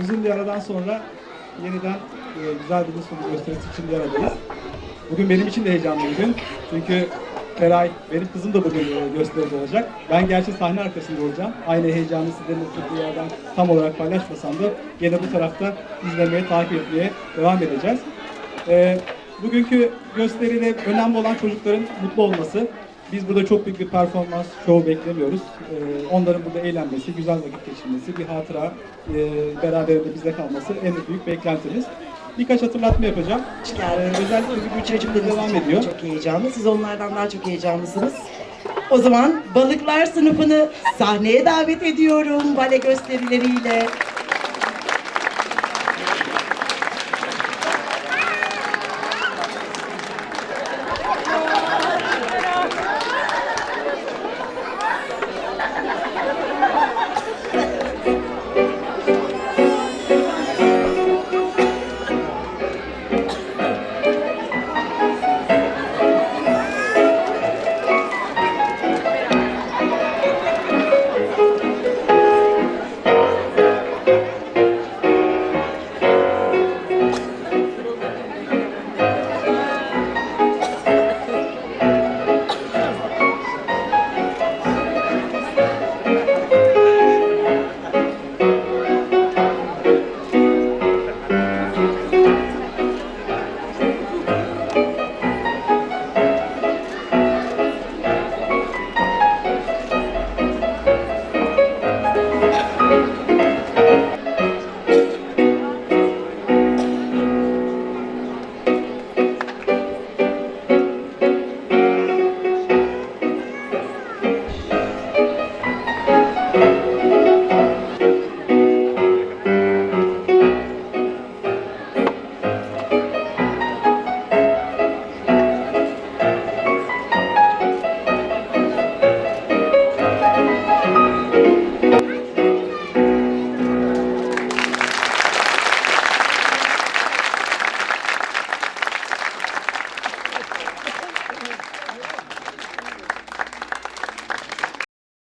uzun bir aradan sonra yeniden e, güzel bir sonu gösterisi için bir aradayız. Bugün benim için de heyecanlı bir gün. Çünkü Feray, benim kızım da bugün e, gösteride olacak. Ben gerçi sahne arkasında olacağım. Aynı heyecanı sizlerin oturduğu yerden tam olarak paylaşmasam da gene bu tarafta izlemeye, takip etmeye devam edeceğiz. E, bugünkü gösteride önemli olan çocukların mutlu olması. Biz burada çok büyük bir performans, show beklemiyoruz. Ee, onların burada eğlenmesi, güzel vakit geçirmesi, bir hatıra e, beraberinde bizde kalması en büyük beklentimiz. Birkaç hatırlatma yapacağım. Hoş geldiniz. Ee, özellikle çocuklar Çocuklarımız devam çok, ediyor. çok heyecanlı. Siz onlardan daha çok heyecanlısınız. O zaman balıklar sınıfını sahneye davet ediyorum bale gösterileriyle.